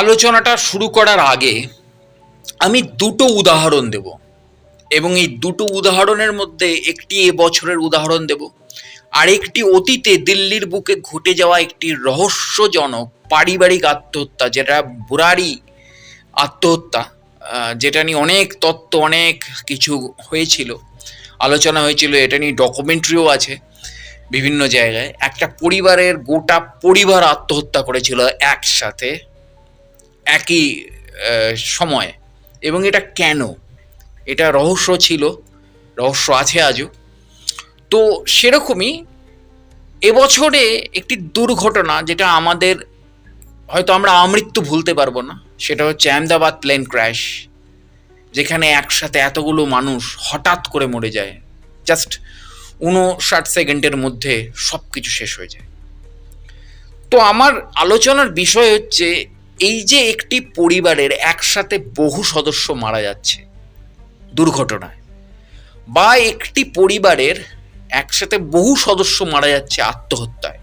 আলোচনাটা শুরু করার আগে আমি দুটো উদাহরণ দেব এবং এই দুটো উদাহরণের মধ্যে একটি বছরের উদাহরণ দেব। আর একটি অতীতে দিল্লির বুকে ঘটে যাওয়া একটি রহস্যজনক পারিবারিক আত্মহত্যা, যেটা বুরারি আত্মহত্যা যেটা নিয়ে অনেক তত্ত্ব, অনেক কিছু হয়েছিল, আলোচনা হয়েছিল, এটা নিয়ে ডকুমেন্টারিও আছে বিভিন্ন জায়গায়। একটা পরিবারের গোটা পরিবার আত্মহত্যা করেছিল একসাথে। একই সময়ে। এবং এটা কেন? এটা রহস্য ছিল, রহস্য আছে আজও। তো সেরকমই এবছরে একটি দুর্ঘটনা যেটা আমাদের, হয়তো আমরা আমৃত্যু ভুলতে পারব না, সেটা হচ্ছে আহমেদাবাদ প্লেন ক্র্যাশ, যেখানে একসাথে এতগুলো মানুষ হঠাৎ করে মরে যায়। জাস্ট উনষাট সেকেন্ডের মধ্যে সব কিছু শেষ হয়ে যায়। তো আমার আলোচনার বিষয় হচ্ছে এই যে একটি পরিবারের একসাথে বহু সদস্য মারা যাচ্ছে দুর্ঘটনায়, বা একটি পরিবারের একসাথে বহু সদস্য মারা যাচ্ছে আত্মহত্যায়,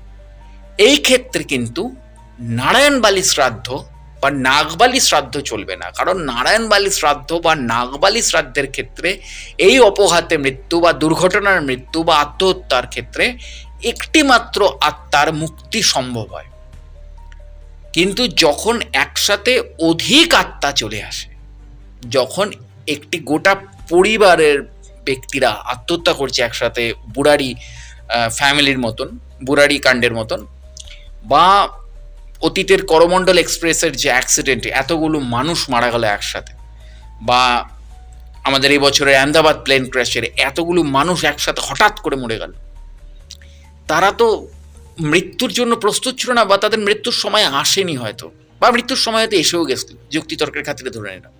এই ক্ষেত্রে কিন্তু নারায়ণ নারায়ণবালি শ্রাদ্ধ বা নাগবালি শ্রাদ্ধ চলবে না। কারণ নারায়ণ নারায়ণবালি শ্রাদ্ধ বা নাগবালি শ্রাদ্ধের ক্ষেত্রে এই অপঘাতে মৃত্যু বা দুর্ঘটনার মৃত্যু বা আত্মহত্যার ক্ষেত্রে একটি মাত্র আত্মার মুক্তি সম্ভব হয়। কিন্তু যখন একসাথে অধিক আত্মা চলে আসে, যখন একটি গোটা পরিবারের ব্যক্তিরা আত্মহত্যা করছে একসাথে বুড়ারি ফ্যামিলির মতন, বুড়ারি কাণ্ডের মতন, বা অতীতের করমণ্ডল এক্সপ্রেসের যে অ্যাক্সিডেন্টে এতগুলো মানুষ মারা গেল একসাথে, বা আমাদের এই বছরের আহমেদাবাদ প্লেন ক্র্যাশের এতগুলো মানুষ একসাথে হঠাৎ করে মরে গেল, তারা তো মৃত্যুর জন্য প্রস্তুত ছিল না বা তাদের মৃত্যুর সময় আসেনি হয়তো, বা মৃত্যুর সময় হয়তো এসেও গেছিল যুক্তিতর্কের খাতিরে ধরে নিলাম।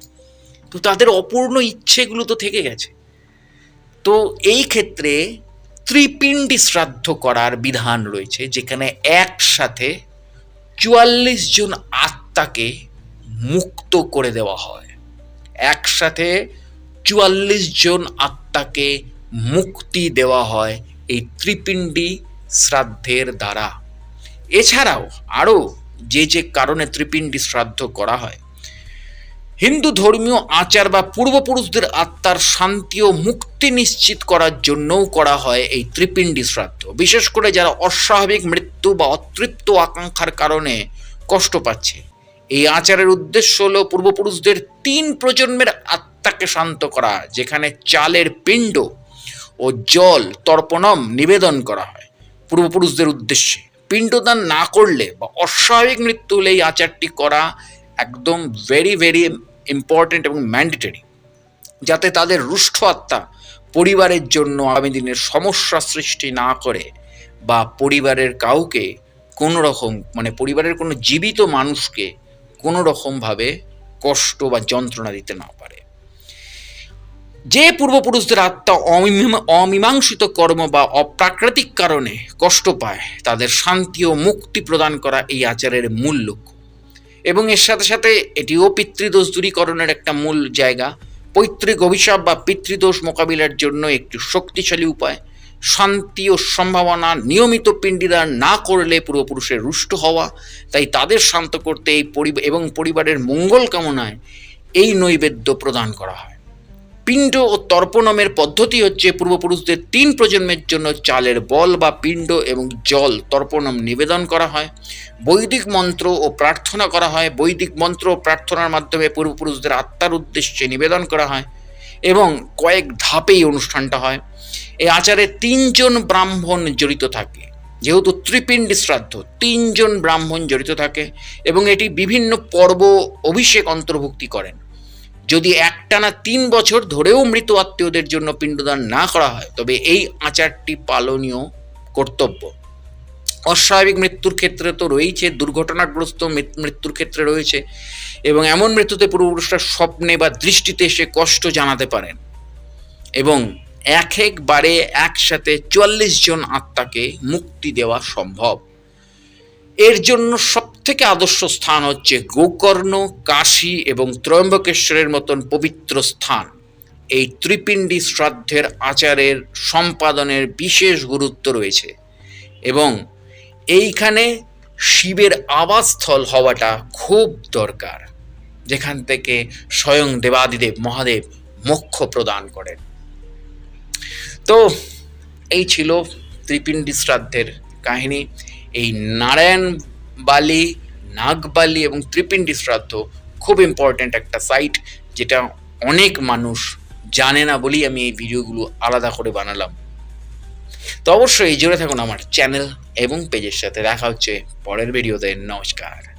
তো তাদের অপূর্ণ ইচ্ছেগুলো তো থেকে গেছে। তো এই ক্ষেত্রে ত্রিপিণ্ডি শ্রাদ্ধ করার বিধান রয়েছে, যেখানে একসাথে চুয়াল্লিশ জন আত্মাকে মুক্ত করে দেওয়া হয়। একসাথে চুয়াল্লিশ জন আত্মাকে মুক্তি দেওয়া হয় এই ত্রিপিণ্ডি শ্রাদ্ধের দ্বারা। এছাড়াও আরও যে যে কারণে ত্রিপিণ্ডি শ্রাদ্ধ করা হয়। হিন্দু ধর্মীয় আচার বা পূর্বপুরুষদের আত্মার শান্তি ও মুক্তি নিশ্চিত করার জন্যও করা হয় এই ত্রিপিণ্ডি শ্রাদ্ধ। বিশেষ করে যারা অস্বাভাবিক মৃত্যু বা অতৃপ্ত আকাঙ্ক্ষার কারণে কষ্ট পাচ্ছে। এই আচারের উদ্দেশ্য হল পূর্বপুরুষদের তিন প্রজন্মের আত্মাকে শান্ত করা, যেখানে চালের পিণ্ড ও জল তর্পণম নিবেদন করা হয়। পূর্বপুরুষদের উদ্দেশ্যে। পিণ্ডদান না করলে বা অস্বাভাবিক মৃত্যু হলে এই আচারটি করা একদম ভেরি ভেরি ইম্পর্ট্যান্ট এবং ম্যান্ডেটরি যাতে তাদের রুষ্ট আত্মা পরিবারের জন্য আগামী দিনের সমস্যা সৃষ্টি না করে বা পরিবারের কাউকে কোনো রকম মানে পরিবারের কোনো জীবিত মানুষকে কোনো রকমভাবে কষ্ট বা যন্ত্রণা দিতে না যে পূর্বপুরুষদের আত্মা অমীমা- অমীমাংসিত কর্ম বা অপ্রাকৃতিক কারণে কষ্ট পায়, তাদের শান্তি ও মুক্তি প্রদান করা এই আচারের মূল লক্ষ্য। এবং এর সাথে সাথে এটিও পিতৃদোষ দূরীকরণের একটা মূল জায়গা। পৈতৃক অভিশাপ বা পিতৃদোষ মোকাবিলার জন্য একটি শক্তিশালী উপায়। শান্তি ও সম্ভাবনা নিয়মিত পিণ্ডিদান না করলে পূর্বপুরুষের রুষ্ট হওয়া। তাই তাদের শান্ত করতে এই পরিবার এবং পরিবারের মঙ্গল কামনায় এই নৈবেদ্য প্রদান করা হয়। পিণ্ড ও তর্পণমের পদ্ধতি হচ্ছে পূর্বপুরুষদের তিন প্রজন্মের জন্য চালের বল বা পিণ্ড এবং জল তর্পণম নিবেদন করা হয়। বৈদিক মন্ত্র ও প্রার্থনা করা হয়। বৈদিক মন্ত্র ও প্রার্থনার মাধ্যমে পূর্বপুরুষদের আত্মার উদ্দেশ্যে নিবেদন করা হয় এবং কয়েক ধাপেই অনুষ্ঠানটা হয়। এই আচারে তিনজন ব্রাহ্মণ জড়িত থাকে। যেহেতু ত্রিপিণ্ডি শ্রাদ্ধ, তিনজন ব্রাহ্মণ জড়িত থাকে এবং এটি বিভিন্ন পর্ব অভিষেক অন্তর্ভুক্তি করেন। যদি একটানা তিন বছর ধরেও মৃত আত্মীয়দের জন্য পিণ্ডদান না করা হয়, তবে এই আচারটি পালনীয় কর্তব্য। অস্বাভাবিক মৃত্যুর ক্ষেত্রে তো রয়েছে দুর্ঘটনাগ্রস্ত মৃত্যুর ক্ষেত্রে রয়েছে, এবং এমন মৃত্যুতে পূর্বপুরুষরা স্বপ্নে বা দৃষ্টিতে এসে কষ্ট জানাতে পারেন। এবং এক একবারে একসাথে চুয়াল্লিশ জন আত্মাকে মুক্তি দেওয়া সম্ভব। এর জন্য সবথেকে আদর্শ স্থান হচ্ছে গোকর্ণ, কাশী এবং ত্রয়ম্বকেশ্বরের মতন পবিত্র স্থান। এই ত্রিপিণ্ডি শ্রাদ্ধের আচারের সম্পাদনের বিশেষ গুরুত্ব রয়েছে এবং এইখানে শিবের আবাসস্থল হওয়াটা খুব দরকার, যেখান থেকে স্বয়ং দেবাদিদেব মহাদেব মোক্ষ প্রদান করেন। তো এই ছিল ত্রিপিণ্ডি শ্রাদ্ধের কাহিনী। এই নারায়ণ বালি, নাগবালি এবং ত্রিপিণ্ডি শ্রাদ্ধ খুব ইম্পর্ট্যান্ট একটা সাইট যেটা অনেক মানুষ জানে না বলেই আমি এই ভিডিওগুলো আলাদা করে বানালাম। তো অবশ্যই জুড়ে থাকুন আমার চ্যানেল এবং পেজের সাথে। দেখা হচ্ছে পরের ভিডিওতে। নমস্কার।